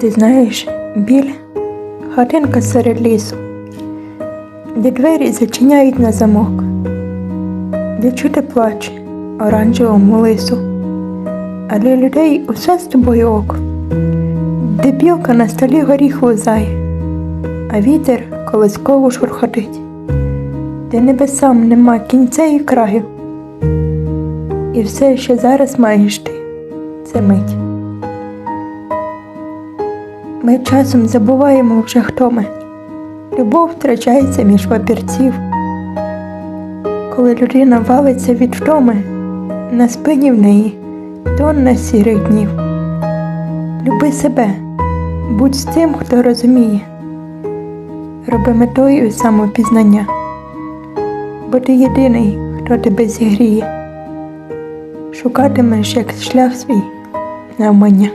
Ти знаєш, біль хатинка серед лісу, де двері зачиняють на замок, де чути плач оранжевому лису, а для людей усе з тобою ок, де білка на столі горіх лузає, а вітер колисково шурхотить, де небесам нема кінця і краю. І все, що зараз маєш ти, це мить. Ми часом забуваємо вже хто ми. Любов втрачається між папірців. Коли людина валиться від втоми, на спині в неї тонна сірих днів. Люби себе, будь з тим, хто розуміє, роби метою самопізнання, бо ти єдиний, хто тебе зігріє, шукатимеш як шлях свій навмання.